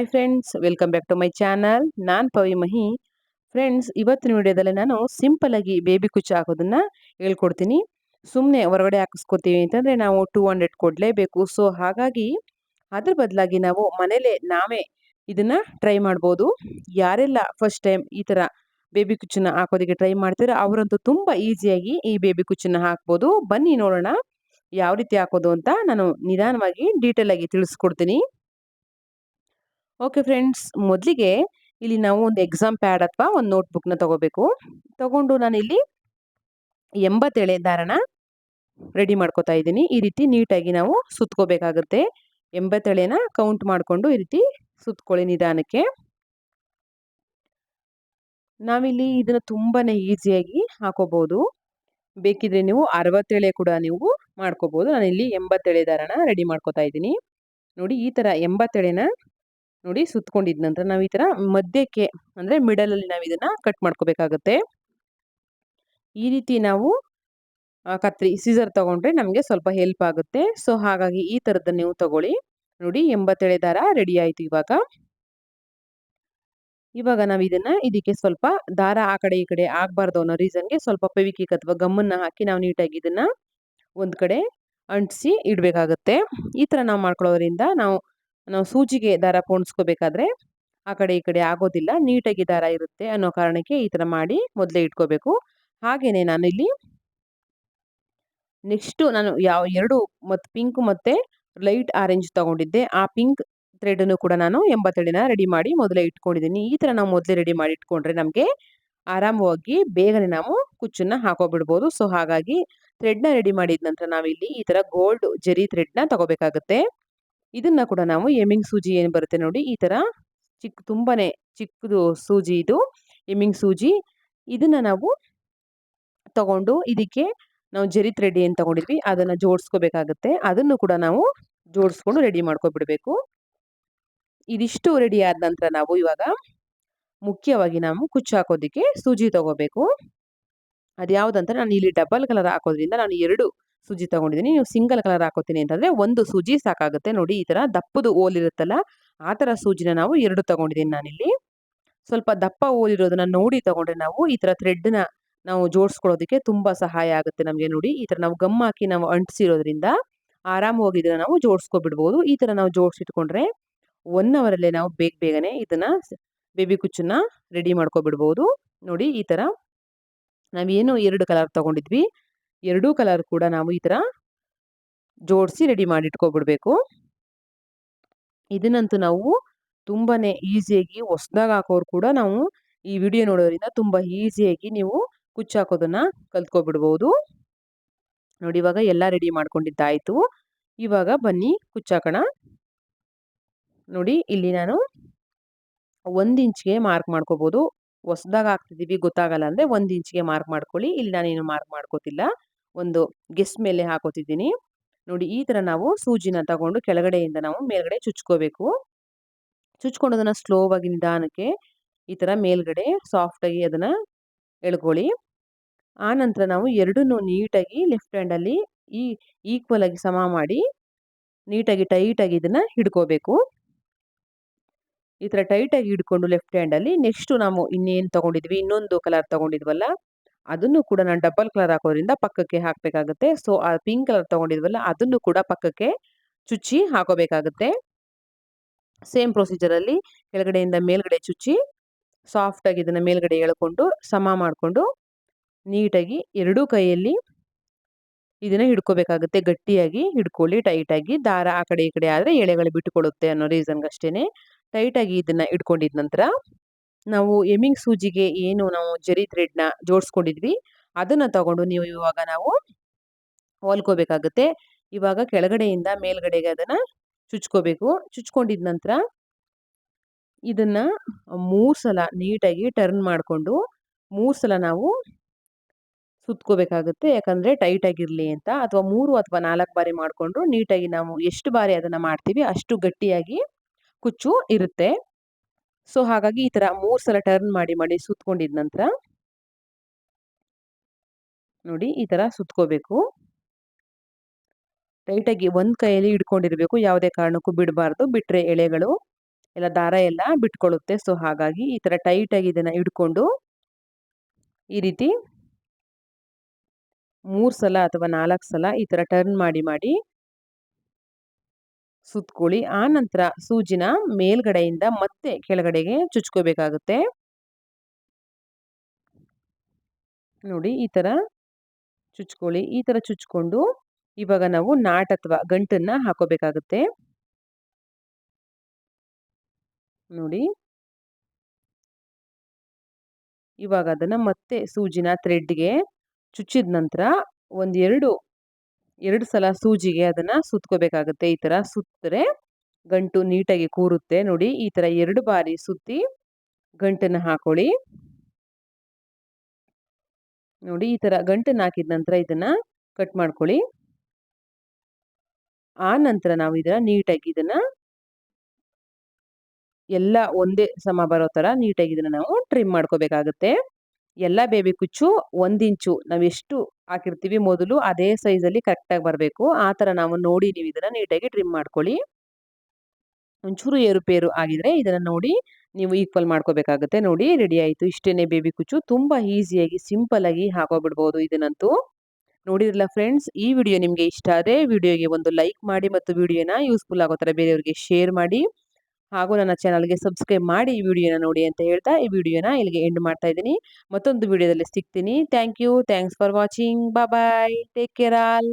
Hi friends welcome back to my channel ನಾನು ಪವಿ ಮಹಿ. Friends ಇವತ್ತಿನ ವಿಡಿಯೋದಲ್ಲಿ ನಾನು ಸಿಂಪಲ್ ಆಗಿ ಬೇಬಿ ಕುಚ್ಚು ಹಾಕೋದನ್ನು ಹೇಳ್ಕೊಡ್ತೀನಿ. ಸುಮ್ಮನೆ ಹೊರಗಡೆ ಹಾಕಿಸ್ಕೊತೀವಿ ಅಂತಂದರೆ ನಾವು ಟೂ ಹಂಡ್ರೆಡ್ ಕೊಡಲೇಬೇಕು. ಸೊ ಹಾಗಾಗಿ ಅದ್ರ ಬದಲಾಗಿ ನಾವು ಮನೇಲೆ ನಾವೇ ಇದನ್ನು ಟ್ರೈ ಮಾಡ್ಬೋದು. ಯಾರೆಲ್ಲ ಫಸ್ಟ್ ಟೈಮ್ ಈ ಥರ ಬೇಬಿ ಕುಚ್ಚನ್ನ ಹಾಕೋದಕ್ಕೆ ಟ್ರೈ ಮಾಡ್ತೀರೋ ಅವರಂತೂ ತುಂಬ ಈಸಿಯಾಗಿ ಈ ಬೇಬಿ ಕುಚ್ಚನ್ನು ಹಾಕ್ಬೋದು. ಬನ್ನಿ ನೋಡೋಣ ಯಾವ ರೀತಿ ಹಾಕೋದು ಅಂತ ನಾನು ನಿಧಾನವಾಗಿ ಡೀಟೇಲ್ ಆಗಿ ತಿಳಿಸ್ಕೊಡ್ತೀನಿ. ಓಕೆ ಫ್ರೆಂಡ್ಸ್ ಮೊದಲಿಗೆ ಇಲ್ಲಿ ನಾವು ಒಂದು ಎಕ್ಸಾಮ್ ಪ್ಯಾಡ್ ಅಥವಾ ಒಂದು ನೋಟ್ಬುಕ್ನ ತಗೋಬೇಕು. ತಗೊಂಡು ನಾನು ಇಲ್ಲಿ ಎಂಬತ್ತೆಳೆ ದಾರಣ ರೆಡಿ ಮಾಡ್ಕೋತಾ ಇದ್ದೀನಿ. ಈ ರೀತಿ ನೀಟಾಗಿ ನಾವು ಸುತ್ಕೋಬೇಕಾಗುತ್ತೆ. ಎಂಬತ್ತೆಳೆನ ಕೌಂಟ್ ಮಾಡಿಕೊಂಡು ಈ ರೀತಿ ಸುತ್ಕೊಳ್ಳಿ ನಿಧಾನಕ್ಕೆ. ನಾವಿಲ್ಲಿ ಇದನ್ನ ತುಂಬಾ ಈಸಿಯಾಗಿ ಹಾಕೋಬಹುದು ಬೇಕಿದ್ರೆ ನೀವು ಅರವತ್ತೇಳೆ ಕೂಡ ನೀವು ಮಾಡ್ಕೋಬಹುದು ನಾನು ಇಲ್ಲಿ ಎಂಬತ್ತೆಳೆ ದಾರಣ ರೆಡಿ ಮಾಡ್ಕೋತಾ ಇದ್ದೀನಿ. ನೋಡಿ, ಈ ತರ ಎಂಬತ್ತೆಳೆನ ನೋಡಿ ಸುತ್ಕೊಂಡಿದ ನಂತರ ನಾವು ಈ ಥರ ಮಧ್ಯಕ್ಕೆ ಅಂದ್ರೆ ಮಿಡಲ್ ಅಲ್ಲಿ ನಾವು ಇದನ್ನ ಕಟ್ ಮಾಡ್ಕೋಬೇಕಾಗತ್ತೆ. ಈ ರೀತಿ ನಾವು ಕತ್ರಿ ಸೀಸರ್ ತಗೊಂಡ್ರೆ ನಮಗೆ ಸ್ವಲ್ಪ ಹೆಲ್ಪ್ ಆಗುತ್ತೆ. ಸೊ ಹಾಗಾಗಿ ಈ ತರದ ನೀವು ತಗೊಳ್ಳಿ. ನೋಡಿ ಎಂಬತ್ತೇಳೆ ದಾರ ರೆಡಿ ಆಯ್ತು ಇವಾಗ. ಇವಾಗ ನಾವು ಇದನ್ನ ಇದಕ್ಕೆ ಸ್ವಲ್ಪ ದಾರ ಆ ಕಡೆ ಈ ಕಡೆ ಆಗಬಾರ್ದು ಅನ್ನೋ ರೀಸನ್ಗೆ ಸ್ವಲ್ಪ ಪೆವಿಕಿಕ್ ಅಥವಾ ಗಮ್ಮನ್ನ ಹಾಕಿ ನಾವು ನೀಟಾಗಿ ಇದನ್ನ ಒಂದು ಕಡೆ ಅಂಟಿಸಿ ಇಡಬೇಕಾಗತ್ತೆ. ಈ ತರ ನಾವು ಮಾಡ್ಕೊಳ್ಳೋದ್ರಿಂದ ನಾವು ನಾವು ಸೂಜಿಗೆ ದಾರ ಪೋಣಿಸ್ಕೋಬೇಕಾದ್ರೆ ಆ ಕಡೆ ಈ ಕಡೆ ಆಗೋದಿಲ್ಲ, ನೀಟಾಗಿ ದಾರ ಇರುತ್ತೆ ಅನ್ನೋ ಕಾರಣಕ್ಕೆ ಈ ಥರ ಮಾಡಿ ಮೊದಲೇ ಇಟ್ಕೋಬೇಕು. ಹಾಗೆಯೇ ನಾನು ಇಲ್ಲಿ ನೆಕ್ಸ್ಟು ನಾನು ಯಾವ ಎರಡು ಮತ್ತು ಪಿಂಕ್ ಮತ್ತು ಲೈಟ್ ಆರೆಂಜ್ ತಗೊಂಡಿದ್ದೆ. ಆ ಪಿಂಕ್ ಥ್ರೆಡನ್ನು ಕೂಡ ನಾನು ಎಂಬತ್ತೆಡಿನ ರೆಡಿ ಮಾಡಿ ಮೊದಲೇ ಇಟ್ಕೊಂಡಿದ್ದೀನಿ. ಈ ಥರ ನಾವು ಮೊದಲೇ ರೆಡಿ ಮಾಡಿ ಇಟ್ಕೊಂಡ್ರೆ ನಮಗೆ ಆರಾಮವಾಗಿ ಬೇಗನೆ ನಾವು ಕುಚ್ಚನ್ನು ಹಾಕೋಬಿಡ್ಬೋದು. ಸೊ, ಹಾಗಾಗಿ ಥ್ರೆಡ್ನ ರೆಡಿ ಮಾಡಿದ ನಂತರ ನಾವಿಲ್ಲಿ ಈ ಥರ ಗೋಲ್ಡ್ ಜೆರಿ ಥ್ರೆಡ್ನ ತಗೋಬೇಕಾಗುತ್ತೆ. ಇದನ್ನ ಕೂಡ ನಾವು ಎಮಿಂಗ್ ಸೂಜಿ ಏನು ಬರುತ್ತೆ ನೋಡಿ, ಈ ತರ ಚಿಕ್ಕ ತುಂಬಾನೇ ಚಿಕ್ಕದು ಸೂಜಿ ಇದು ಎಮಿಂಗ್ ಸೂಜಿ. ಇದನ್ನ ನಾವು ತಗೊಂಡು ಇದಕ್ಕೆ ನಾವು ಜರಿ ಥ್ರೆಡ್ ಏನು ತಗೊಂಡಿದ್ವಿ, ಅದನ್ನ ಜೋಡಿಸ್ಕೋಬೇಕಾಗುತ್ತೆ. ಅದನ್ನು ಕೂಡ ನಾವು ಜೋಡಿಸ್ಕೊಂಡು ರೆಡಿ ಮಾಡ್ಕೊಬಿಡ್ಬೇಕು. ಇದಿಷ್ಟು ರೆಡಿ ಆದ ನಂತರ ನಾವು ಇವಾಗ ಮುಖ್ಯವಾಗಿ ನಾವು ಕುಚ್ಚು ಹಾಕೋದಕ್ಕೆ ಸೂಜಿ ತಗೋಬೇಕು. ಅದ್ಯಾವುದಂತ ನಾನು ಇಲ್ಲಿ ಡಬಲ್ ಕಲರ್ ಹಾಕೋದ್ರಿಂದ ನಾನು ಎರಡು ಸೂಜಿ ತಗೊಂಡಿದ್ದೀನಿ. ನೀವು ಸಿಂಗಲ್ ಕಲರ್ ಹಾಕೋತೀನಿ ಅಂತಂದ್ರೆ ಒಂದು ಸೂಜಿ ಸಾಕಾಗುತ್ತೆ. ನೋಡಿ, ಈ ತರ ದಪ್ಪದು ಓಲ್ ಇರುತ್ತಲ್ಲ, ಆ ಥರ ಸೂಜಿನ ನಾವು ಎರಡು ತಗೊಂಡಿದ್ದೀನಿ ನಾನಿಲ್ಲಿ. ಸ್ವಲ್ಪ ದಪ್ಪ ಓಲ್ ಇರೋದನ್ನ ನೋಡಿ ತಗೊಂಡ್ರೆ ನಾವು ಈ ತರ ಥ್ರೆಡ್ನ ನಾವು ಜೋಡಿಸ್ಕೊಳ್ಳೋದಕ್ಕೆ ತುಂಬಾ ಸಹಾಯ ಆಗುತ್ತೆ ನಮಗೆ ನೋಡಿ. ಈ ತರ ನಾವು ಗಮ್ ಹಾಕಿ ನಾವು ಅಂಟಿಸಿರೋದ್ರಿಂದ ಆರಾಮವಾಗಿ ಇದನ್ನು ನಾವು ಜೋಡಿಸ್ಕೊಬಿಡ್ಬೋದು. ಈ ತರ ನಾವು ಜೋಡಿಸಿಟ್ಕೊಂಡ್ರೆ ಒನ್ ಅವರಲ್ಲೇ ನಾವು ಬೇಗ ಬೇಗನೆ ಇದನ್ನ ಬೇಬಿ ಕುಚ್ಚನ್ನ ರೆಡಿ ಮಾಡ್ಕೊಬಿಡ್ಬೋದು. ನೋಡಿ, ಈ ತರ ನಾವೇನು ಎರಡು ಕಲರ್ ತಗೊಂಡಿದ್ವಿ. ಎರಡೂ ಕಲರ್ ಕೂಡ ನಾವು ಈ ಥರ ಜೋಡಿಸಿ ರೆಡಿ ಮಾಡಿ ಇಟ್ಕೊಬಿಡ್ಬೇಕು. ಇದನ್ನಂತೂ ನಾವು ತುಂಬಾ ಈಸಿಯಾಗಿ ಹೊಸದಾಗ ಹಾಕೋರು ಕೂಡ ನಾವು ಈ ವಿಡಿಯೋ ನೋಡೋದ್ರಿಂದ ತುಂಬ ಈಸಿಯಾಗಿ ನೀವು ಕುಚ್ಚು ಹಾಕೋದನ್ನು ಕಲ್ತ್ಕೊಬಿಡ್ಬೋದು. ನೋಡಿ ಇವಾಗ ಎಲ್ಲ ರೆಡಿ ಮಾಡ್ಕೊಂಡಿದ್ದಾಯಿತು. ಇವಾಗ ಬನ್ನಿ ಕುಚ್ಚಾಕೋಣ ನೋಡಿ ಇಲ್ಲಿ ನಾನು ಒಂದು ಇಂಚ್ಗೆ ಮಾರ್ಕ್ ಮಾಡ್ಕೋಬೋದು. ಹೊಸದಾಗ ಹಾಕ್ತಿದ್ದೀವಿ ಗೊತ್ತಾಗಲ್ಲ ಅಂದರೆ ಒಂದು ಇಂಚ್ಗೆ ಮಾರ್ಕ್ ಮಾಡ್ಕೊಳ್ಳಿ. ಇಲ್ಲಿ ನಾನೇನು ಮಾರ್ಕ್ ಮಾಡ್ಕೋತಿಲ್ಲ. ಒಂದು ಗೆಸ್ ಮೇಲೆ ಹಾಕೋತಿದ್ದೀನಿ. ನೋಡಿ ಈ ಥರ ನಾವು ಸೂಜಿನ ತಗೊಂಡು ಕೆಳಗಡೆಯಿಂದ ನಾವು ಮೇಲ್ಗಡೆ ಚುಚ್ಕೋಬೇಕು. ಚುಚ್ಕೊಂಡು ಅದನ್ನು ಸ್ಲೋವಾಗಿ ನಿಧಾನಕ್ಕೆ ಈ ಥರ ಮೇಲ್ಗಡೆ ಸಾಫ್ಟಾಗಿ ಅದನ್ನು ಎಳ್ಕೊಳ್ಳಿ. ಆನಂತರ ನಂತರ ನಾವು ಎರಡನ್ನೂ ನೀಟಾಗಿ ಲೆಫ್ಟ್ ಹ್ಯಾಂಡಲ್ಲಿ ಈ ಈಕ್ವಲ್ ಆಗಿ ಸಮ ಮಾಡಿ ನೀಟಾಗಿ ಟೈಟಾಗಿ ಇದನ್ನು ಹಿಡ್ಕೋಬೇಕು. ಈ ಥರ ಟೈಟಾಗಿ ಹಿಡ್ಕೊಂಡು ಲೆಫ್ಟ್ ಹ್ಯಾಂಡಲ್ಲಿ ನೆಕ್ಸ್ಟು ನಾವು ಇನ್ನೇನು ತೊಗೊಂಡಿದ್ವಿ? ಇನ್ನೊಂದು ಕಲರ್ ತೊಗೊಂಡಿದ್ವಲ್ಲ? ಅದನ್ನು ಕೂಡ ನಾನು ಡಬಲ್ ಕಲರ್ ಹಾಕೋದ್ರಿಂದ ಪಕ್ಕಕ್ಕೆ ಹಾಕಬೇಕಾಗುತ್ತೆ. ಸೊ ಆ ಪಿಂಕ್ ಕಲರ್ ತಗೊಂಡಿದ್ವಲ್ಲ, ಅದನ್ನು ಕೂಡ ಪಕ್ಕಕ್ಕೆ ಚುಚ್ಚಿ ಹಾಕೋಬೇಕಾಗುತ್ತೆ. ಸೇಮ್ ಪ್ರೊಸೀಜರಲ್ಲಿ ಕೆಳಗಡೆಯಿಂದ ಮೇಲ್ಗಡೆ ಚುಚ್ಚಿ ಸಾಫ್ಟಾಗಿ ಇದನ್ನು ಮೇಲ್ಗಡೆ ಎಳ್ಕೊಂಡು, ಸಮ ಮಾಡಿಕೊಂಡು, ನೀಟಾಗಿ ಎರಡೂ ಕೈಯಲ್ಲಿ ಇದನ್ನ ಹಿಡ್ಕೋಬೇಕಾಗುತ್ತೆ. ಗಟ್ಟಿಯಾಗಿ ಹಿಡ್ಕೊಳ್ಳಿ ಟೈಟಾಗಿ ದಾರ ಆ ಕಡೆ ಈ ಕಡೆ ಆದರೆ ಎಳೆಗಳು ಬಿಟ್ಟುಕೊಳ್ಳುತ್ತೆ ಅನ್ನೋ ರೀಸನ್ಗಷ್ಟೇ ಟೈಟಾಗಿ ಇದನ್ನ ಇಟ್ಕೊಂಡಿದ ನಂತರ ನಾವು ಎಮಿಂಗ್ ಸೂಜಿಗೆ ಏನು ನಾವು ಜರಿ ಥ್ರೆಡ್ನ ಜೋಡಿಸ್ಕೊಂಡಿದ್ವಿ, ಅದನ್ನ ತಗೊಂಡು ನೀವು ಇವಾಗ ನಾವು ಹೊಲ್ಕೋಬೇಕಾಗುತ್ತೆ. ಇವಾಗ ಕೆಳಗಡೆಯಿಂದ ಮೇಲ್ಗಡೆಗೆ ಅದನ್ನ ಚುಚ್ಕೋಬೇಕು. ಚುಚ್ಕೊಂಡಿದ ನಂತರ ಇದನ್ನ ಮೂರು ಸಲ ನೀಟಾಗಿ ಟರ್ನ್ ಮಾಡಿಕೊಂಡು ಮೂರು ಸಲ ನಾವು ಸುತ್ಕೋಬೇಕಾಗುತ್ತೆ. ಯಾಕಂದ್ರೆ ಟೈಟ್ ಆಗಿರಲಿ ಅಂತ. ಅಥವಾ ಮೂರು ಅಥವಾ ನಾಲ್ಕು ಬಾರಿ ಮಾಡಿಕೊಂಡು ನೀಟಾಗಿ ನಾವು ಎಷ್ಟು ಬಾರಿ ಅದನ್ನ ಮಾಡ್ತೀವಿ ಅಷ್ಟು ಗಟ್ಟಿಯಾಗಿ ಕುಚ್ಚು ಇರುತ್ತೆ. ಸೊ, ಹಾಗಾಗಿ ಈ ತರ ಮೂರು ಸಲ ಟರ್ನ್ ಮಾಡಿ ಮಾಡಿ ಸುತ್ಕೊಂಡಿದ ನಂತರ ನೋಡಿ ಈ ತರ ಸುತ್ಕೋಬೇಕು. ಟೈಟಾಗಿ ಒಂದ್ ಕೈಯಲ್ಲಿ ಹಿಡ್ಕೊಂಡಿರ್ಬೇಕು, ಯಾವುದೇ ಕಾರಣಕ್ಕೂ ಬಿಡಬಾರ್ದು. ಬಿಟ್ರೆ ಎಳೆಗಳು ಎಲ್ಲ, ದಾರ ಎಲ್ಲ ಬಿಟ್ಕೊಳ್ಳುತ್ತೆ. ಸೊ, ಹಾಗಾಗಿ ಈ ಥರ ಟೈಟಾಗಿ ಇದನ್ನ ಹಿಡ್ಕೊಂಡು ಈ ರೀತಿ ಮೂರು ಸಲ ಅಥವಾ ನಾಲ್ಕು ಸಲ ಈ ತರ ಟರ್ನ್ ಮಾಡಿ ಮಾಡಿ ಸುತ್ಕೊಳ್ಳಿ ಆ ನಂತರ ಸೂಜಿನ ಮೇಲ್ಗಡೆಯಿಂದ ಮತ್ತೆ ಕೆಳಗಡೆಗೆ ಚುಚ್ಕೋಬೇಕಾಗುತ್ತೆ. ನೋಡಿ, ಈ ತರ ಚುಚ್ಕೊಳ್ಳಿ ಈ ಥರ ಚುಚ್ಕೊಂಡು ಇವಾಗ ನಾವು ನಾಟ್ ಅಥವಾ ಗಂಟನ್ನ ಹಾಕೋಬೇಕಾಗುತ್ತೆ. ನೋಡಿ. ಇವಾಗ ಅದನ್ನ ಮತ್ತೆ ಸೂಜಿನ ಥ್ರೆಡ್ಗೆ ಚುಚ್ಚಿದ ನಂತರ ಒಂದು ಎರಡು ಸಲ ಸೂಜಿಗೆ ಅದನ್ನು ಸುತ್ಕೋಬೇಕಾಗುತ್ತೆ. ಈ ಥರ ಸುತ್ತರೆ ಗಂಟು ನೀಟಾಗಿ ಕೂರುತ್ತೆ. ನೋಡಿ, ಈ ಥರ ಎರಡು ಬಾರಿ ಸುತ್ತಿ ಗಂಟನ್ನು ಹಾಕೊಳ್ಳಿ. ನೋಡಿ, ಈ ಥರ ಗಂಟನ್ನು ಹಾಕಿದ ನಂತರ ಇದನ್ನು ಕಟ್ ಮಾಡ್ಕೊಳ್ಳಿ. ಆ ನಂತರ ನಾವು ಇದನ್ನು ನೀಟಾಗಿ ಇದನ್ನು ಎಲ್ಲ ಒಂದೇ ಸಮ ಬರೋ ಥರ ನೀಟಾಗಿ ಇದನ್ನು ನಾವು ಟ್ರಿಮ್ ಮಾಡ್ಕೋಬೇಕಾಗುತ್ತೆ. ಎಲ್ಲ ಬೇಬಿ ಕುಚ್ಚು ಒಂದಿಂಚು ನಾವೆಷ್ಟು ಹಾಕಿರ್ತೀವಿ ಮೊದಲು ಅದೇ ಸೈಜಲ್ಲಿ ಕರೆಕ್ಟಾಗಿ ಬರಬೇಕು. ಆ ಥರ ನಾವು ನೋಡಿ ನೀವು ಇದನ್ನ ನೀಟಾಗಿ ಟ್ರಿಮ್ ಮಾಡ್ಕೊಳ್ಳಿ. ಒಂಚೂರು ಏರುಪೇರು ಆಗಿದ್ರೆ ಇದನ್ನು ನೋಡಿ ನೀವು ಈಕ್ವಲ್ ಮಾಡ್ಕೋಬೇಕಾಗುತ್ತೆ. ನೋಡಿ ರೆಡಿ ಆಯಿತು. ಇಷ್ಟೇನೆ ಬೇಬಿ ಕುಚ್ಚು. ತುಂಬ ಈಸಿಯಾಗಿ ಸಿಂಪಲ್ಲಾಗಿ ಹಾಕೋಬಿಡ್ಬೋದು ಇದನ್ನಂತೂ. ನೋಡಿರಲ್ಲ ಫ್ರೆಂಡ್ಸ್ ಈ ವಿಡಿಯೋ ನಿಮಗೆ ಇಷ್ಟ ಆದರೆ ವಿಡಿಯೋಗೆ ಒಂದು ಲೈಕ್ ಮಾಡಿ ಮತ್ತು ವಿಡಿಯೋನ ಯೂಸ್ಫುಲ್ ಆಗೋ ಥರ ಬೇರೆಯವರಿಗೆ ಶೇರ್ ಮಾಡಿ. ಹಾಗೂ ನನ್ನ ಚಾನಲ್ಗೆ ಸಬ್ಸ್ಕ್ರೈಬ್ ಮಾಡಿ ಈ ವಿಡಿಯೋನ ನೋಡಿ ಅಂತ ಹೇಳ್ತಾ ಈ ವಿಡಿಯೋನ ಇಲ್ಲಿಗೆ ಎಂಡ್ ಮಾಡ್ತಾ ಇದ್ದೀನಿ. ಮತ್ತೊಂದು ವಿಡಿಯೋದಲ್ಲಿ ಸಿಗ್ತೀನಿ. Thank you thanks for watching bye take care all